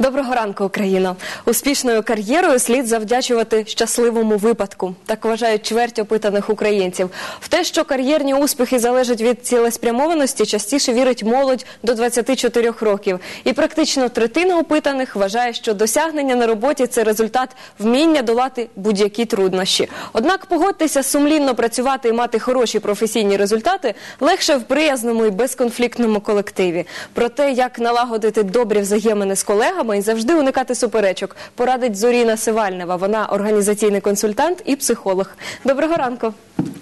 Доброго ранку, Україно! Успішною кар'єрою слід завдячувати щасливому випадку. Так вважають чверть опитаних українців. В те, що кар'єрні успіхи залежать від цілеспрямованості, частіше вірить молодь до 24 років. І практично третина опитаних вважає, що досягнення на роботі це результат вміння долати будь-які труднощі. Однак погодьтеся сумлінно працювати і мати хороші професійні результати легше в приязному і безконфліктному колективі. Про те, як налагодити добрі взаємини з колегами і завжди уникати суперечок, порадить Зоріна Сивальнева. Вона організаційний консультант і психолог. Доброго ранку.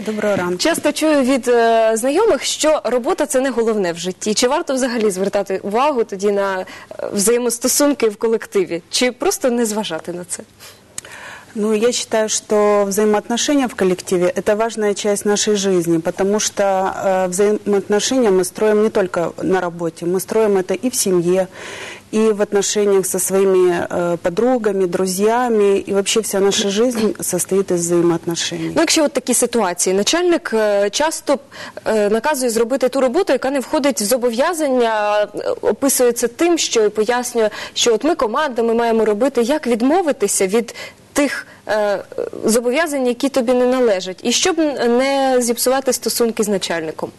Доброго ранку. Часто чую від е, знайомих, що робота це не головне в житті. Чи варто взагалі звертати увагу тоді на е, взаємостосунки в колективі, чи просто не зважати на це? Ну, я считаю, что взаимоотношения в коллективе – это важная часть нашей жизни, потому что э, взаимоотношения мы строим не только на работе, мы строим это и в семье, и в отношениях со своими э, подругами, друзьями, и вообще вся наша жизнь состоит из взаимоотношений. Ну, якщо от такі ситуації, начальник е, часто е, наказує зробити ту роботу, яка не входить в зобов'язання, е, описується тим, що пояснює, що от ми команда, ми маємо робити, як відмовитися від тих е, зобов'язань, які тобі не належать, і щоб не зіпсувати стосунки з начальником.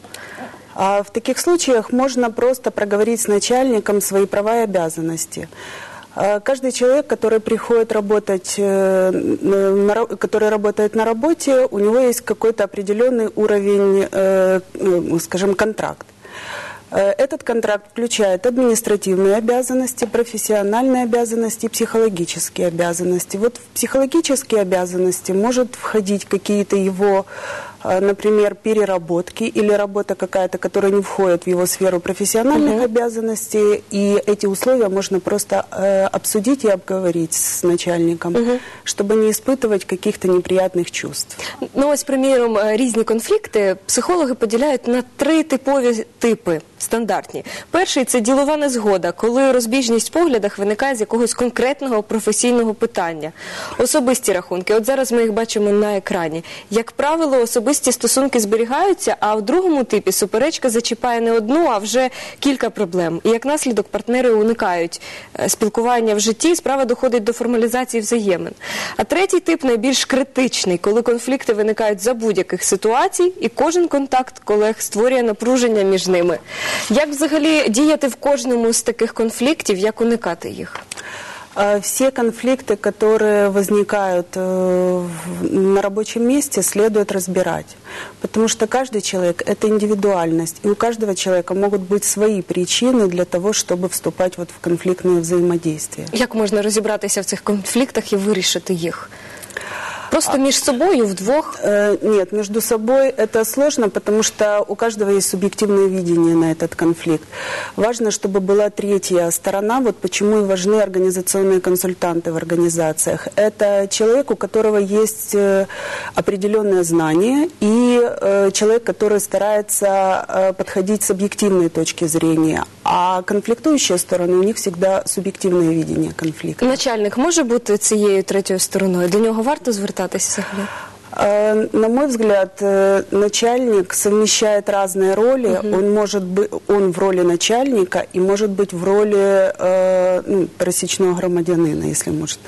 А в таких случаях можно просто проговорить с начальником свои права и обязанности. А Каждый человек, который приходит работать, э, который работает на работе, у него есть какой-то определенный уровень, э, ну, скажем, контракт. Э, Этот контракт включает административные обязанности, профессиональные обязанности и психологические обязанности. Вот в психологические обязанности может входить какие-то его, например, переработки или работа какая-то, которая не входит в его сферу профессиональных обязанностей. И эти условия можно просто э, обсудить и обговорить с начальником, чтобы не испытывать каких-то неприятных чувств. Ну ось, приміром, е, різні конфлікти психологи поділяють на три типові типи стандартні. Перший це ділова незгода, коли розбіжність в поглядах виникає з якогось конкретного професійного питання. Особисті рахунки. От зараз ми їх бачимо на екрані. Як правило, особисті стосунки зберігаються, а в другому типі суперечка зачіпає не одну, а вже кілька проблем. І як наслідок партнери уникають е, спілкування в житті, справа доходить до формалізації взаємин. А третій тип найбільш критичний, коли конфлікти виникають за будь-яких ситуацій, і кожен контакт колег створює напруження між ними. Як взагалі діяти в кожному з таких конфліктів, як уникати їх? А Все конфликты, которые возникают э, в- на рабочем месте, следует разбирать. Потому что каждый человек – это индивидуальность. И у каждого человека могут быть свои причины для того, чтобы вступать вот в конфликтное взаимодействие. Як можна розібратися в цих конфліктах і вирішити їх? Просто між собою вдвох. Э, Нет, между собой это сложно, потому что у каждого есть субъективное видение на этот конфликт. Важно, чтобы была третья сторона, вот почему и важны организационные консультанты в организациях. Это человек, у которого есть э, определенное знание, и э, человек, который старается э, подходить с объективной точки зрения. А конфликтующие стороны, у них всегда субъективное видение конфликта. Начальник може бути цією третьою стороною. До нього варто звертатися Взагалі? Э, На мой взгляд, э, начальник совмещает разные роли. Он может быть, он в роли начальника и может быть в роли э, ну, пересечного громадянина, если может.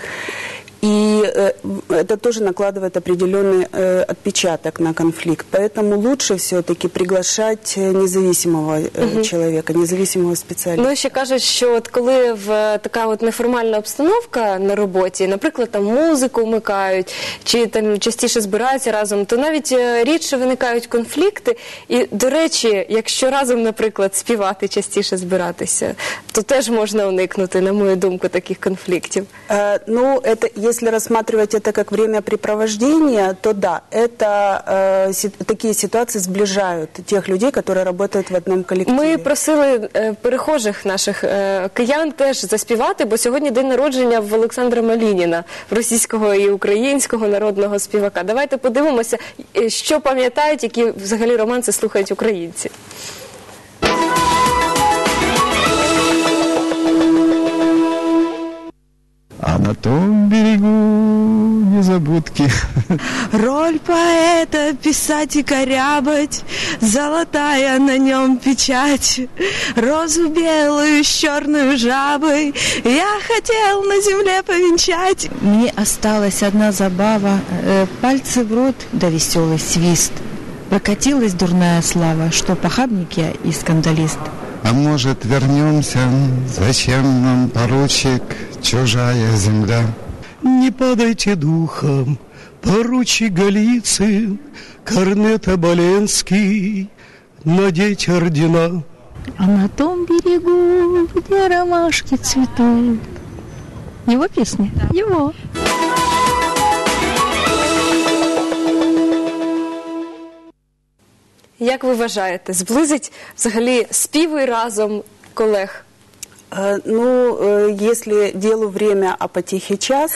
И э, в- это тоже накладывает определенный э, отпечаток на конфликт. Поэтому лучше все-таки приглашать э, независимого э, человека, независимого специалиста. Ну ще кажуть, що от коли в е, така от неформальна обстановка на роботі, наприклад, там музику вмикають, чи там частіше збираються разом, то навіть е, рідше виникають конфлікти. І до речі, якщо разом, наприклад, співати частіше збиратися, то теж можна уникнути, на мою думку, таких конфліктів. Э, Ну, это, если рассматривать это как времяпрепровождение, то да, это э, си- такие ситуации сближают тех людей, которые работают в одном коллективе. Ми просили е, перехожих наших е, киян теж заспівати, бо сьогодні день народження в Олександра Малініна, російського і українського народного співака. Давайте подивимося, е, що пам'ятають, які взагалі романси слухають українці. На том берегу незабудки. Роль поэта писать и корябать, Золотая на нем печать, Розу белую с черную жабой Я хотел на земле повенчать. Мне осталась одна забава, э, Пальцы в рот да веселый свист. Прокатилась дурная слава, Что похабник я и скандалист. А может вернемся, зачем нам поручик, чужая земля? Не падайте духом, поручик Голицын, Корнет Оболенский, надеть ордена. А на том берегу, где ромашки цветут. Его песня? Его. Як ви вважаєте, зблизить взагалі співи разом колег? Э, Ну, э, если делу время, а потехе час,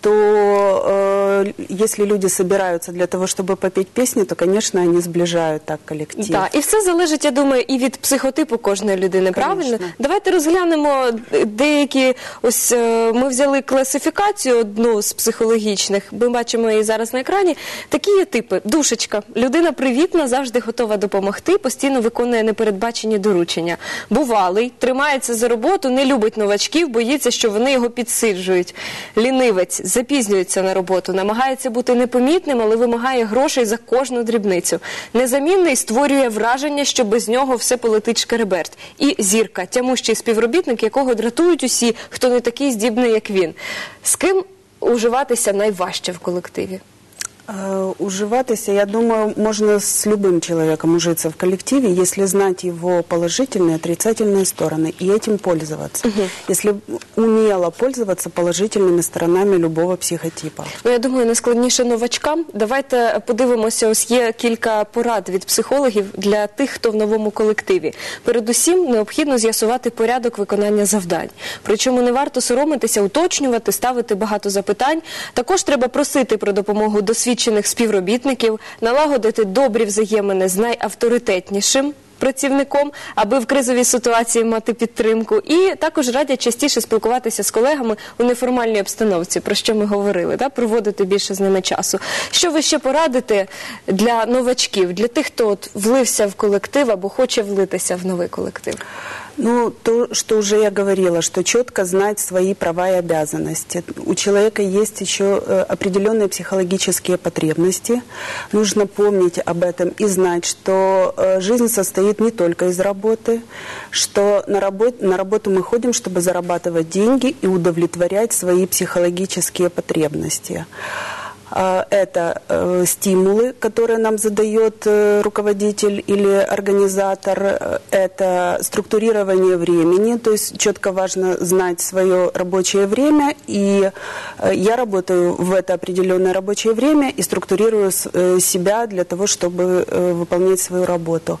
то э, если люди собираются для того, чтобы попеть песни, то, конечно, они сближают так коллектив. Так, і все залежить, я думаю, і від психотипу кожної людини. Правильно? Конечно. Давайте розглянемо деякі. Ось е, ми взяли класифікацію одну з психологічних. Ми бачимо її зараз на екрані. Такі є типи: душечка, людина привітна, завжди готова допомогти, постійно виконує непередбачені доручення. Бувалий, тримається за роботу, не любить новачків, боїться, що вони його підсиджують. Лінивець запізнюється на роботу, намагається бути непомітним, але вимагає грошей за кожну дрібницю. Незамінний створює враження, що без нього все полетить шкереберть. І зірка, тямущий співробітник, якого дратують усі, хто не такий здібний, як він. З ким уживатися найважче в колективі? Э, Уживаться, я думаю, можно с любым человеком ужиться в коллективе, если знать его положительные и отрицательные стороны и этим пользоваться. Если умело пользоваться положительными сторонами любого психотипа. Ну, я думаю, найскладніше новачкам. Давайте подивимося. Ось є кілька порад від психологів для тих, хто в новому колективі. Передусім, необхідно з'ясувати порядок виконання завдань. Причому не варто соромитися, уточнювати, ставити багато запитань. Також треба просити про допомогу досвідчених співробітників, налагодити добрі взаємини з найавторитетнішим. Працівником, аби в кризовій ситуації мати підтримку, і також радять частіше спілкуватися з колегами у неформальній обстановці, про що ми говорили, да? проводити більше з ними часу. Що ви ще порадите для новачків, для тих, хто от влився в колектив або хоче влитися в новий колектив? Ну, то, что уже я говорила, что четко знать свои права и обязанности. У человека есть еще э, определенные психологические потребности. Нужно помнить об этом и знать, что э, жизнь состоит не только из работы, что на, работ, на работу мы ходим, чтобы зарабатывать деньги и удовлетворять свои психологические потребности. А, Это э, стимулы, которые нам задает э, руководитель или организатор, э, это структурирование времени, то есть четко важно знать свое рабочее время, и я работаю в это определенное рабочее время и структурирую себя для того, чтобы выполнять свою работу.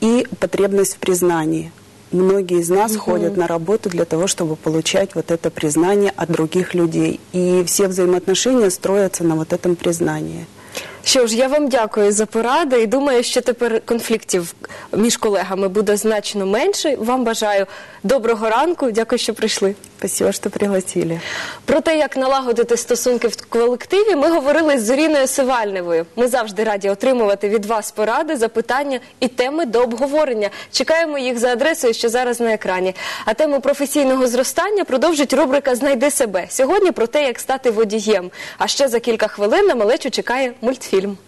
И потребность в признании. Многие из нас ходят на работу для того, чтобы получать вот это признание от других людей. И все взаимоотношения строятся на вот этом признании. Що ж, я вам дякую за поради і думаю, що тепер конфліктів між колегами буде значно менше. Вам бажаю доброго ранку. Дякую, що прийшли. Спасибо, что пригласили. Про те, як налагодити стосунки в колективі, ми говорили з Зоріною Сивальневою. Ми завжди раді отримувати від вас поради, запитання і теми до обговорення. Чекаємо їх за адресою, що зараз на екрані. А тему професійного зростання продовжить рубрика Знайди себе сьогодні про те, як стати водієм. А ще за кілька хвилин на малечу чекає мультфільм. diyelim.